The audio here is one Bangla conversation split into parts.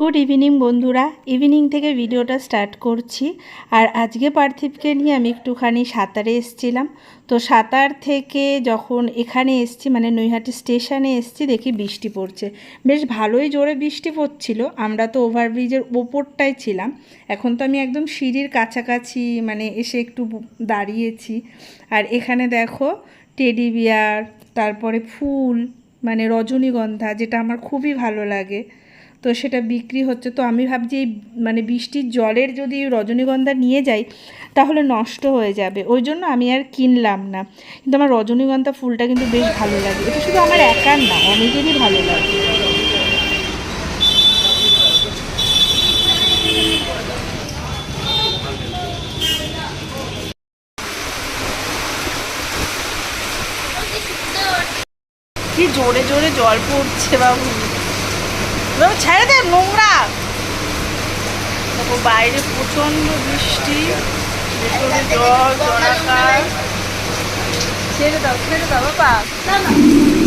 গুড ইভিনিং বন্ধুরা। ইভিনিং থেকে ভিডিওটা স্টার্ট করছি। আর আজকে পার্থিবকে নিয়ে আমি একটুখানি সাঁতারে এসছিলাম। তো সাঁতার থেকে যখন এখানে এসছি মানে নৈহাটি স্টেশনে এসছি, দেখি বৃষ্টি পড়ছে। বেশ ভালোই জোরে বৃষ্টি পড়ছিল। আমরা তো ওভারব্রিজের ওপরটায় ছিলাম। এখন তো আমি একদম সিঁড়ির কাছাকাছি মানে এসে একটু দাঁড়িয়েছি। আর এখানে দেখো, টেডি বিয়ার, তারপরে ফুল মানে রজনীগন্ধা, যেটা আমার খুবই ভালো লাগে। তো সেটা বিক্রি হচ্ছে। তো আমি ভাবছি এই মানে বৃষ্টির জলের যদি রজনীগন্ধা নিয়ে যাই, তাহলে নষ্ট হয়ে যাবে। ওই জন্য আমি আর কিনলাম না। কিন্তু আমার রজনীগন্ধা ফুলটা কিন্তু বেশ ভালো লাগে। এটা শুধু আমার একার না, অনেকেরই ভালো লাগে। জোরে জোরে জল পড়ছে বাবু। বাবু ছেড়ে দে নোংরা। দেখো, বাইরে প্রচণ্ড বৃষ্টি জল, জলাকার। ছেড়ে দাও ছেড়ে দাও, বাবা। হ্যাঁ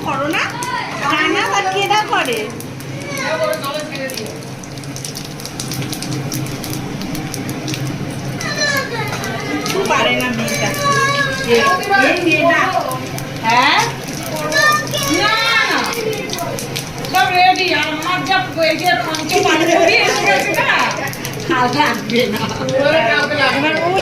করো না। জানা তার কেনা করে পারে না মেয়েটা। এই মেয়েটা। হ্যাঁ? সব রেডি আমার যা এই যে পঞ্চ পাঞ্চবি এসে গেছে না। আর। লাগবে না এবার ওই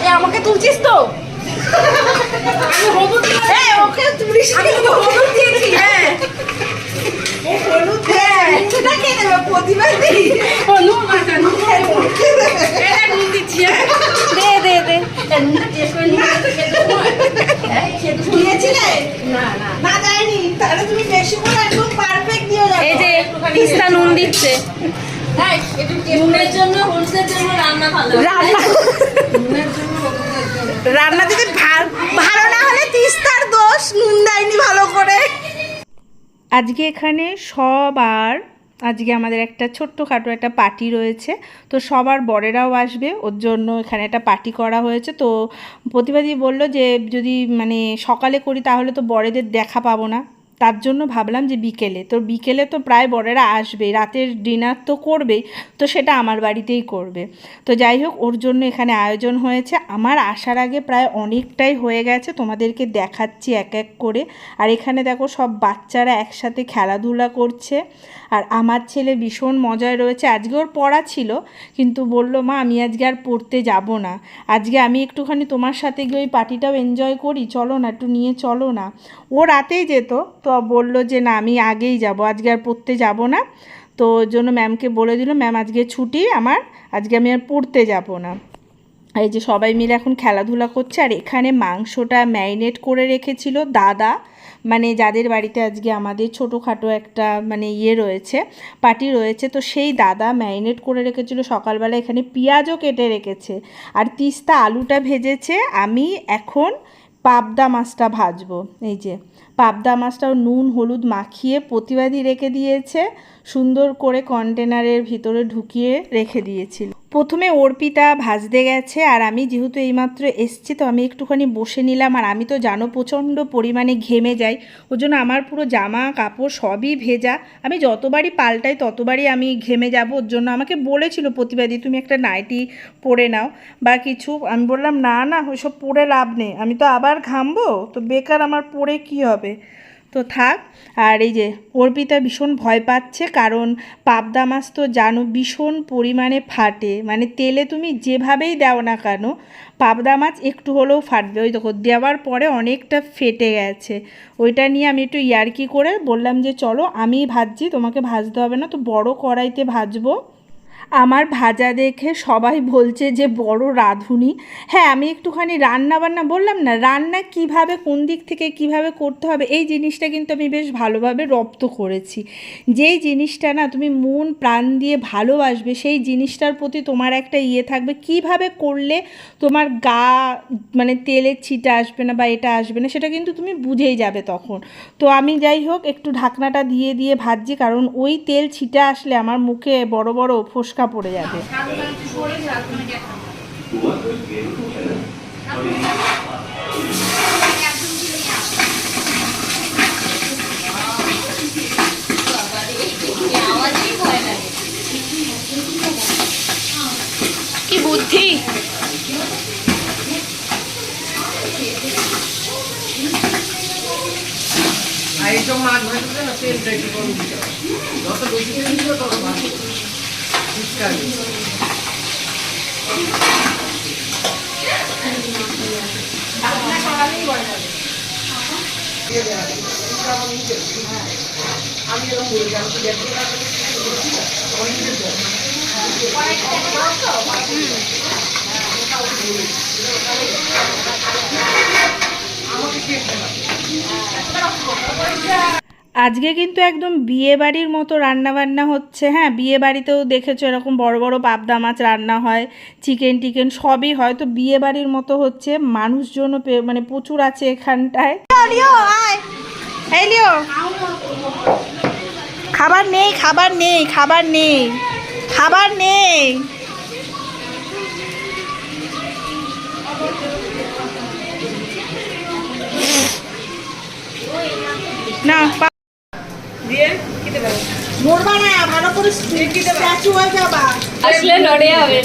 এ, আমাকে তুলছিস তো এ, ওকে তুলিস আমি হলুদ দিয়েছি হ্যাঁ ও হলুদ দে দিয়েছিলে না না তাহলে তুমি বেশি করে একদম পারফেক্ট দিয়ে যাবে। এই যে তিস্তা নুন দিচ্ছে। নুনের জন্য হলসের জন্য রান্না ভালো। রান্না রান্না যদি ভালো না হলে তিস্তার দোষ নুন দেয়নি ভালো করে। আজকে এখানে সবার আজকে আমাদের একটা ছোট্ট খাটো একটা পার্টি রয়েছে। তো সবার বরেরাও আসবে, ওর জন্য এখানে একটা পার্টি করা হয়েছে। তো প্রতিবাদী বলল যে, যদি মানে সকালে করি তাহলে তো বরেদের দেখা পাবো না। তার জন্য ভাবলাম যে বিকেলে। তো বিকেলে তো প্রায় বড়েরা আসবে, রাতের ডিনার তো করবেই, তো সেটা আমার বাড়িতেই করবে। তো যাই হোক, ওর জন্য এখানে আয়োজন হয়েছে। আমার আসার আগে প্রায় অনেকটাই হয়ে গেছে, তোমাদেরকে দেখাচ্ছি এক এক করে। আর এখানে দেখো, সব বাচ্চারা একসাথে খেলাধুলা করছে। আর আমার ছেলে ভীষণ মজায় রয়েছে। আজকে ওর পড়া ছিল, কিন্তু বলল, মা, আমি আজকে আর পড়তে যাব না। আজকে আমি একটুখানি তোমার সাথে গিয়ে ওই পার্টিটাও এনজয় করি। চলো না, একটু নিয়ে চলো না। ও রাতেই যেত তো বলল যে, না, আমি আগেই যাব, আজকে আর পড়তে যাব না। তো জন্য ম্যামকে বলে দিল, ম্যাম, আজকে ছুটি আমার, আজকে আমি আর পড়তে যাব না। এই যে সবাই মিলে এখন খেলাধুলা করছে, আর এখানে মাংসটা ম্যারিনেট করে রেখেছিল দাদা। মানে যাদের বাড়িতে আজকে আমাদের ছোটোখাটো একটা মানে ইয়ে রয়েছে, পার্টি রয়েছে, তো সেই দাদা ম্যারিনেট করে রেখেছিল। সকালবেলা এখানে পেঁয়াজও কেটে রেখেছে, আর তিস্তা আলুটা ভেজেছে। আমি এখন পাবদা মাছটা ভাজবো। এই যে পাবদা মাছটাও নুন, হলুদ মাখিয়ে প্রতিবাদী রেখে দিয়েছে। সুন্দর করে কন্টেনারের ভিতরে ঢুকিয়ে রেখে দিয়েছিল। প্রথমে অর্পিতা ভাজতে গেছে আর আমি যেহেতু এইমাত্র এসছি, তো আমি একটুখানি বসে নিলাম আর আমি তো জানো প্রচণ্ড পরিমাণে ঘেমে যাই। ওর জন্য আমার পুরো জামা, কাপড় সবই ভেজা। আমি যতবারই পাল্টাই ততবারই আমি ঘেমে যাব। ওর জন্য আমাকে বলেছিল প্রতিবাদী, তুমি একটা নাইটি পরে নাও বা কিছু। আমি বললাম, না না, ওইসব পরে লাভ নেই। আমি তো আবার ঘামবো? তো বেকার আমার পরে কি হবে? তো থাক, আর এই যে অর্পিতা ভীষণ ভয় পাচ্ছে কারণ পাবদা মাছ তো জানো ভীষণ পরিমাণে ফাটে। মানে তেলে তুমি যেভাবেই দাও না কেন, পাবদা মাছ একটু হলেও ফাটবে। ওই দেখো, দেওয়ার পরে অনেকটা ফেটে গেছে। ওইটা নিয়ে আমি একটু ইয়ার্কি করে বললাম যে, চলো, আমিই ভাজছি, তোমাকে ভাজতে হবে না, তো বড় কড়াইতে ভাজবো। আমার ভাজা দেখে সবাই বলছে যে, বড় রাঁধুনি। হ্যাঁ আমি একটুখানি রান্না বান্না বললাম না, রান্না কীভাবে, কোন দিক থেকে কীভাবে করতে হবে, এই জিনিসটা কিন্তু আমি বেশ ভালোভাবে রপ্ত করেছি। যেই জিনিসটা না তুমি মন, প্রাণ দিয়ে ভালোবাসবে, সেই জিনিসটার প্রতি তোমার একটা ইয়ে থাকবে। কীভাবে করলে তোমার গা মানে তেলের ছিটা আসবে না বা এটা আসবে না, সেটা কিন্তু তুমি বুঝেই যাবে তখন। তো আমি যাই হোক, একটু ঢাকনাটা দিয়ে দিয়ে ভাজছি, কারণ ওই তেল ছিটা আসলে আমার মুখে বড় বড় ফোসকা পড়ে যাবে। কি বুদ্ধি? আর এইসব মাছ ভাজতে না তেলটা একটু কম দিতে যত বেশি তেল দিবে তত ভালো। শীতকালে আমি এরকম বলি আমি দেখতে আজকে কিন্তু একদম বিয়ে বাড়ির মতো রান্না বান্না হচ্ছে হ্যাঁ? বিয়ে বাড়িতেও দেখেছ এরকম বড় বড় পাবদা মাছ রান্না হয় চিকেন টিকেন সবই হয়। তো বিয়ে বাড়ির মতো হচ্ছে, মানুষজনও মানে প্রচুর আছে এখানটায়। খাবার নেই খাবার নেই খাবার নেই খাবার নেই। না দিয়ে খেতে পারো মরবা না ভালো করে স্ট্যাচু হয়ে যাবা। আসলে নড়ে হবে।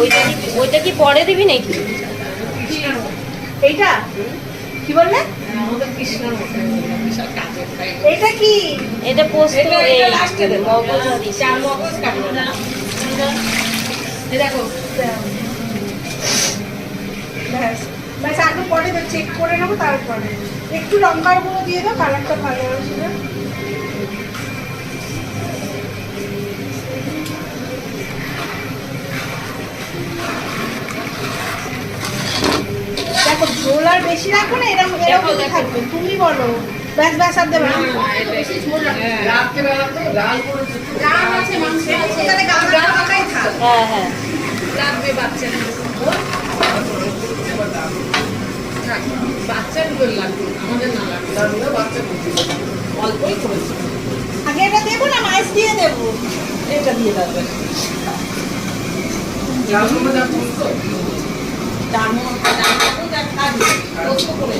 ওইটা কি ওইটা কি পরে দিবি নাকি? এইটা? কি বললে? এইটা কি? এটা পোস্ত এটা এটা লাস্টে দেবো। চার মগজ কাটবো এই দেখো। ব্যাস। ব্যাস আগে পরে চেক করে নেব তারপরে। একটু লঙ্কার গুঁড়ো দিয়ে দাও কালারটা ভালো আসবে। দেখো ঝোল আর বেশি রাখো না এরকম এরকম থাকবে। তুমি বলো ব্যাস ব্যাস আর দেবে না। হ্যাঁ, হ্যাঁ লাগবে বাচ্চাদের বাচ্চাগুলো লাগবে আমাদের না লাগবে। বাচ্চা অল্পই করেছি আগে এটা দেবো না মাছ দিয়ে দেবো। এটা দিয়ে দেবে। ডালগুলো যা বুঝতো ডাল ডাল যা খাবি কত করে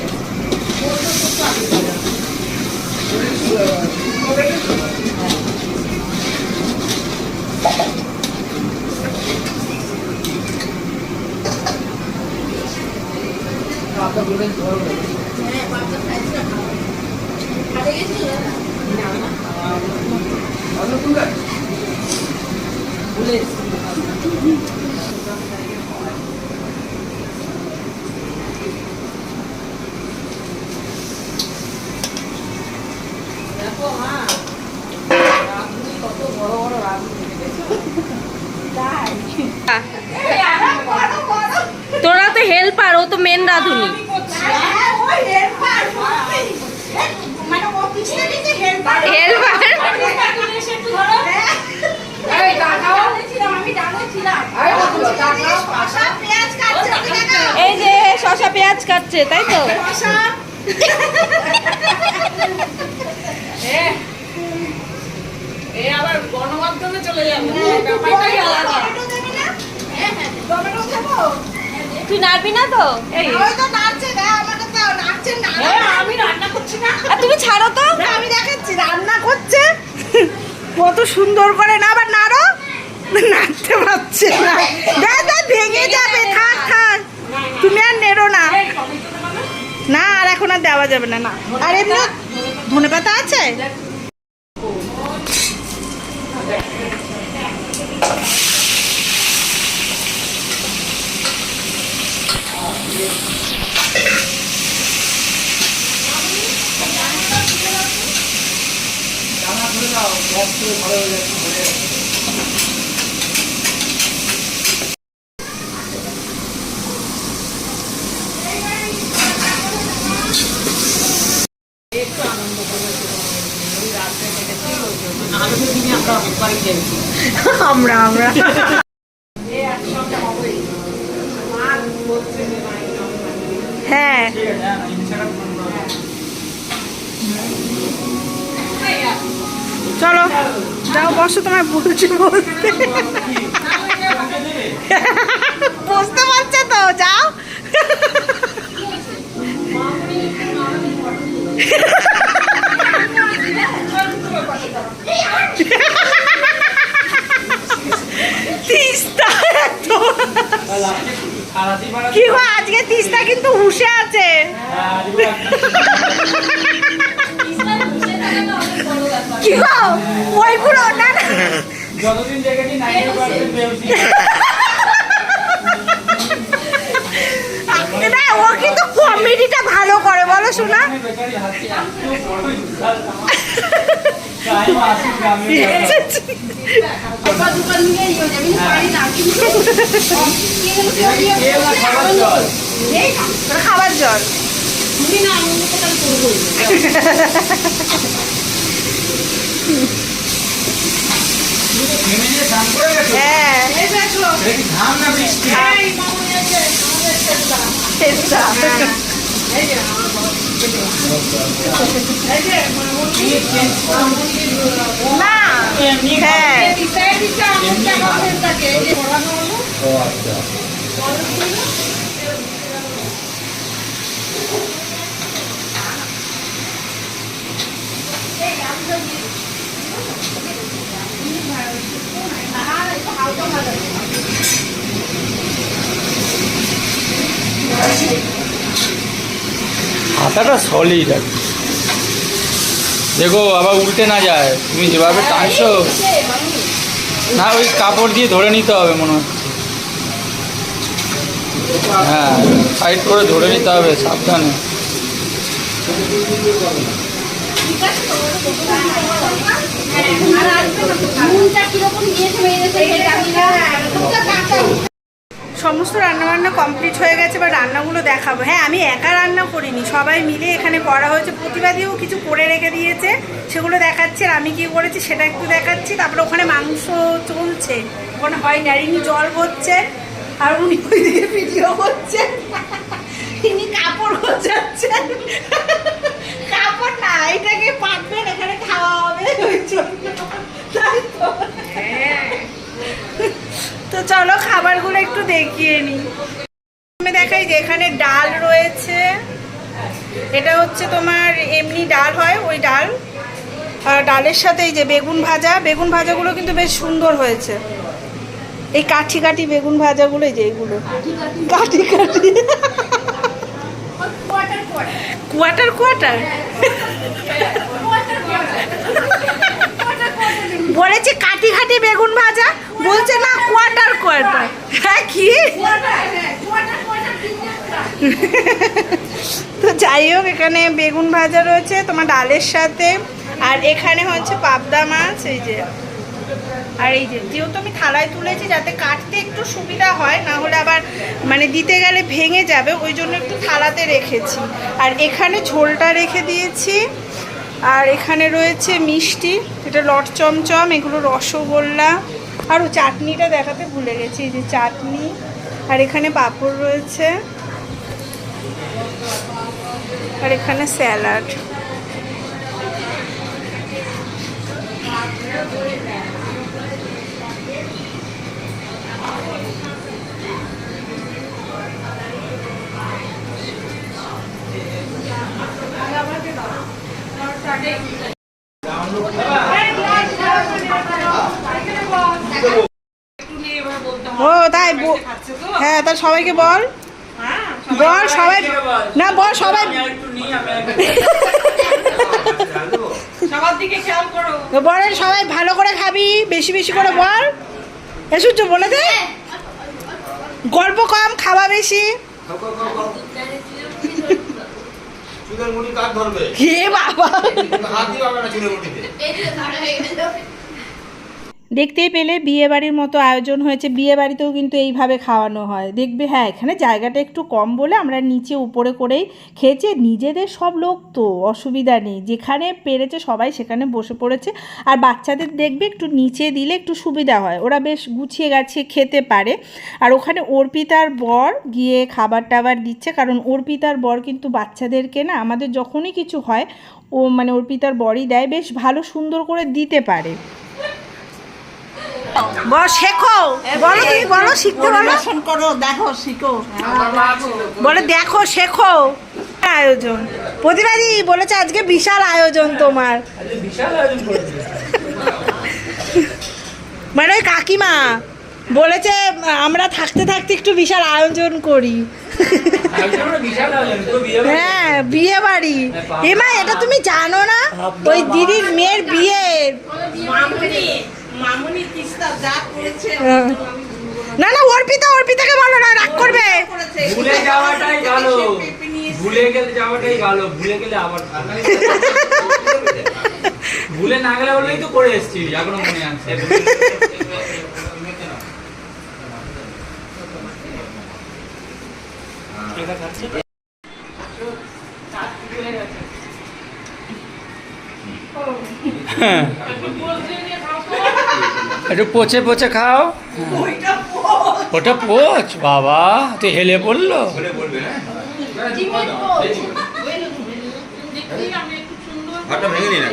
বাবা বলে ধরো অন্নপূর্ণা বলে দেখো মা রাঁধুনি কত বড় বড় রাঁধুনি তোরা তো হেল্পার ও তো মেন রাঁধুনি হ্যাঁ, ওই হেল্পার মানে অফিস থেকে হেল্পার হেল্পার এই টাকাও আমি ডালে ছিলাম এই বাবুরা, টাকাও শসা পেঁয়াজ কাটছে ওকে দেখাও এই যে শশা কাটছে তাই তো? আবার গণমাধ্যমে চলে যাবে। না? টমেটো খাব? তুই নাড়বি না তো? আমি রান্না করছি না। তুমি ছাড়ো তো। আমি দেখাচ্ছি রান্না করছে। কত সুন্দর করে না আবার নাড়ো। নাড়তে পারছে না। দেওয়া যাবে না না। আর এমনি ধনে পাতা আছে? আমরা বাড়ি যাচ্ছি। আমরা আমরা। হ্যাঁ। চলো যাও বসো তোমায় বলছি বলতে। বুঝতে পারছে তো যাও তিস্তা একদম। কি গো আজকে তিস্তা কিন্তু হুশে আছে। কি গো ওইগুলো না না। যতদিন দেখেছি নাইনটি পার্সেন্ট না ও কিন্তু কমেডিটা ভালো করে বলো শোনা খাবার জল। খাবার জল হ্যাঁ। এটা কি হাতাটা সলিড আর। দেখো, আবার উল্টে না যায়। তুমি যেভাবে টানছো। না, ওই কাপড় দিয়ে ধরে নিতে হবে মনে হচ্ছে হ্যাঁ সাইড করে ধরে নিতে হবে, সাবধানে। সমস্ত রান্নাবান্না কমপ্লিট হয়ে গেছে বা রান্নাগুলো দেখাবো। হ্যাঁ আমি একা রান্না করিনি, সবাই মিলে এখানে করা হয়েছে। প্রতিবাদীও কিছু করে রেখে দিয়েছে, সেগুলো দেখাচ্ছে আর আমি কি করেছি সেটা একটু দেখাচ্ছি। তারপরে ওখানে মাংস চলছে, ওখানে হয় নারিনি জল হচ্ছে আর উনি ওইদিকে ভিডিও করছেন তিনি কাপড় গোছাচ্ছেন। কাপড় না, এটাকে পাতবেন এখানে খাওয়া হবে। ওই জন্য। তাই তো। তো চলো খাবারগুলো একটু দেখিয়ে নিই আমি দেখাই যে এখানে ডাল রয়েছে। এটা হচ্ছে তোমার এমনি ডাল হয় ওই ডাল। আর ডালের সাথে এই যে বেগুন ভাজা বেগুন ভাজাগুলো কিন্তু বেশ সুন্দর হয়েছে। এই কাঠি কাঠি বেগুন ভাজাগুলো এই যে এইগুলো কাঠি কাঠি। কোয়াটার কোয়াটার বলেছি কাটি কাটি বেগুন ভাজা, বলছে না কোয়াটার কোয়াটার হ্যাঁ কি? তো যাই হোক, এখানে বেগুন ভাজা রয়েছে, তোমার ডালের সাথে। আর এখানে হচ্ছে পাবদা মাছ, এই যে। আর এই যে, যেহেতু আমি থালায় তুলেছি, যাতে কাটতে একটু সুবিধা হয়, না হলে আবার মানে দিতে গেলে ভেঙে যাবে, ওই জন্য একটু থালাতে রেখেছি। আর এখানে ঝোলটা রেখে দিয়েছি। আর এখানে রয়েছে মিষ্টি, এটা লট চমচম, এগুলো রসগোল্লা, আর ও চাটনিটা দেখাতে ভুলে গেছি, এই যে চাটনি, আর এখানে পাঁপড় রয়েছে, আর এখানে স্যালাড। ও তাই ব- হ্যাঁ তা সবাইকে বল। বল সবাই না বল সবাই সবার দিকে বলেন সবাই ভালো করে খাবি বেশি বেশি করে বল। এসুচ বলে দে। গল্প কম খাওয়া বেশি। চুলের মুঠি কাক ধরবে? কে বাবা? হাতই পাবে না চুলের মুঠিতে? দেখতেই পেলে বিয়ে বাড়ির মতো আয়োজন হয়েছে। বিয়ে বাড়িতেও কিন্তু এইভাবে খাওয়ানো হয়। দেখবে হ্যাঁ এখানে জায়গাটা একটু কম বলে আমরা নিচে উপরে করেই খেয়েছি। নিজেদের সব লোক তো, অসুবিধা নেই। যেখানে পেরেছে সবাই সেখানে বসে পড়েছে। আর বাচ্চাদের দেখবে একটু নিচে দিলে একটু সুবিধা হয়। ওরা বেশ গুছিয়ে গাছিয়ে খেতে পারে। আর ওখানে অর্পিতার বর গিয়ে খাবার টাবার দিচ্ছে। কারণ অর্পিতার বর কিন্তু বাচ্চাদেরকে না, আমাদের যখনই কিছু হয়, ও মানে অর্পিতার বরই দেয়। বেশ ভালো সুন্দর করে দিতে পারে। শেখো। বলো তুমি বলো শিখতে বলো। করো দেখো শিখো। বলে দেখো শেখো। আয়োজন। প্রতিবাদী বলেছে আজকে বিশাল আয়োজন তোমার। মানে ওই কাকিমা বলেছে আমরা থাকতে থাকতে একটু বিশাল আয়োজন করি। হ্যাঁ বিয়ে বাড়ি এমা এটা তুমি জানো না? ওই দিদির মেয়ের বিয়ে মামুনি মামুনি তিস্তা যা করেছে না। না অর্পিতা অর্পিতাকে বলো না রাগ করবে। ভুলে যাওয়াটাই ভালো। ভুলে গেলে যাওয়াটাই ভালো ভুলে গেলে আবার ভুলে। না গেলে বলেই তো করে এসছি এখনও মনে আছে। হ্যাঁ। একটু পচে পচে খাও। ওটা পোচ বাবা তুই হেলে পড়ল? বলে বলবে না ভাতটা ভেঙে নি না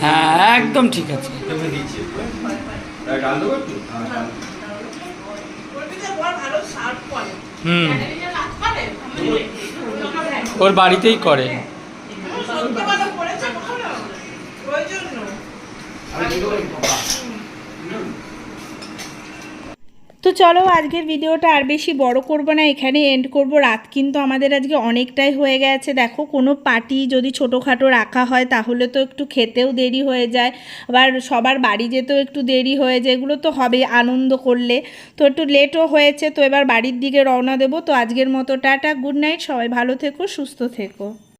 হ্যাঁ একদম ঠিক আছে। করে হুম। ওর বাড়িতেই করে। তো চলো আজকের ভিডিওটা আর বেশি বড় করব না, এখানে এন্ড করব। রাত কিন্তু আমাদের আজকে অনেকটাই হয়ে গেছে। দেখো, কোনো পার্টি যদি ছোটোখাটো রাখা হয়, তাহলে তো একটু খেতেও দেরি হয়ে যায়। আবার সবার বাড়ি যেতেও একটু দেরি হয়ে যায়। এগুলো তো হবে আনন্দ করলে। তো একটু লেটও হয়েছে, তো এবার বাড়ির দিকে রওনা দেবো। তো আজকের মতো টাটা গুড নাইট সবাই ভালো থেকো, সুস্থ থেকো।